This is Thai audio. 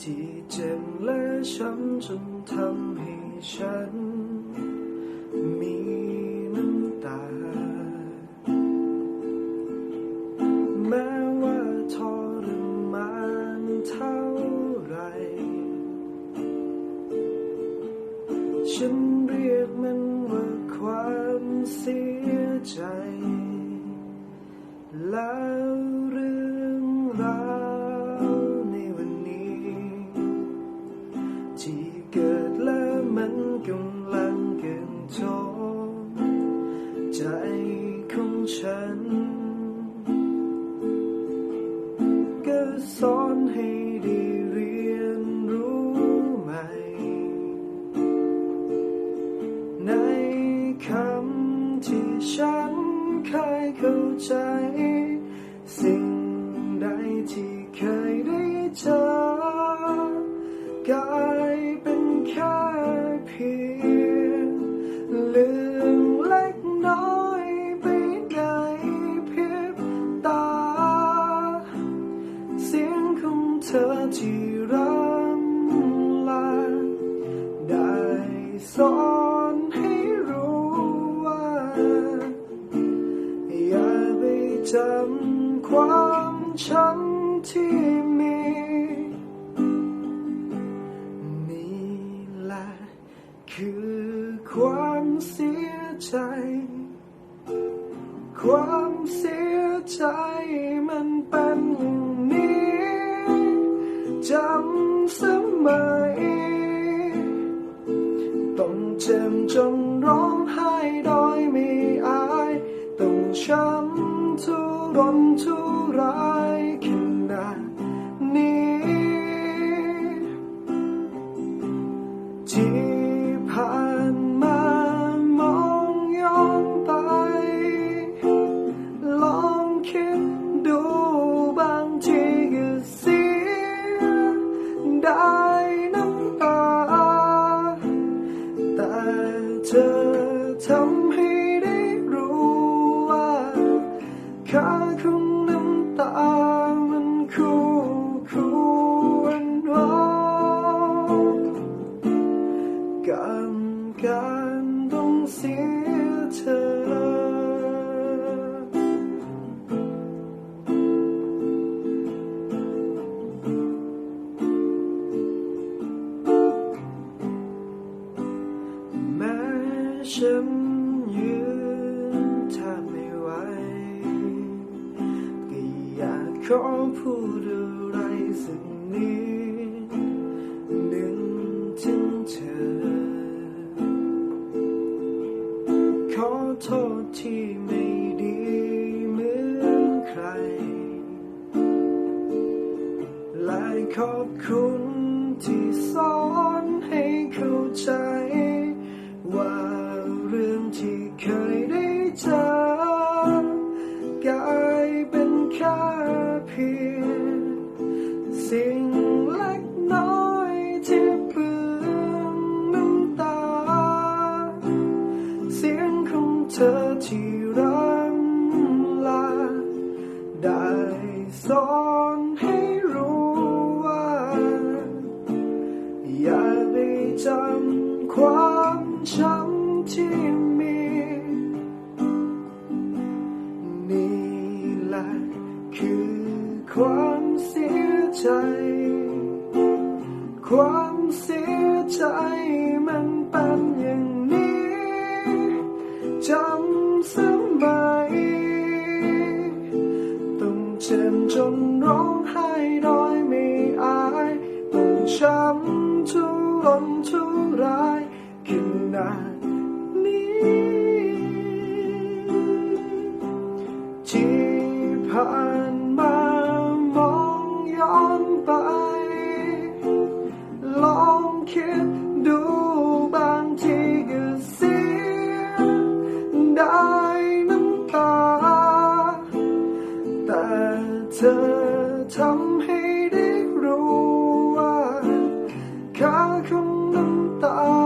ที่เจ็บและช้ำจนทำให้ฉันมี กำลังเกินทนใจของฉัน ก็สอนให้ได้เรียนรู้ใหม่ ในคำที่ฉันเคยเข้าใจ สิ่งใดที่เคยได้เจอ สอนให้รู้ว่าอย่าไปจำความช้ำที่มีนี่แหละคือความเสียใจ ความเสียใจมันเป็น เจ็บจนร้อง กับการต้องเสียเธอ แม้ฉันยืนแทบไม่ไหวก็อยากขอพูดอะไรสักนิ อโทษที่ไม่ดีเหมือนใคร และขอบคุณที่สอนให้เข้าใจ ว่าเรื่องที่เคยได้เจอกลายเป็นแค่เพียงสิ่ง ส รนทุรายขนาดนี้ ที่ผ่านมามองย้อนไป ลองคิดดูบางทีก็เสียได้น้ำตา แต่เธอ ค่าของน้ำตา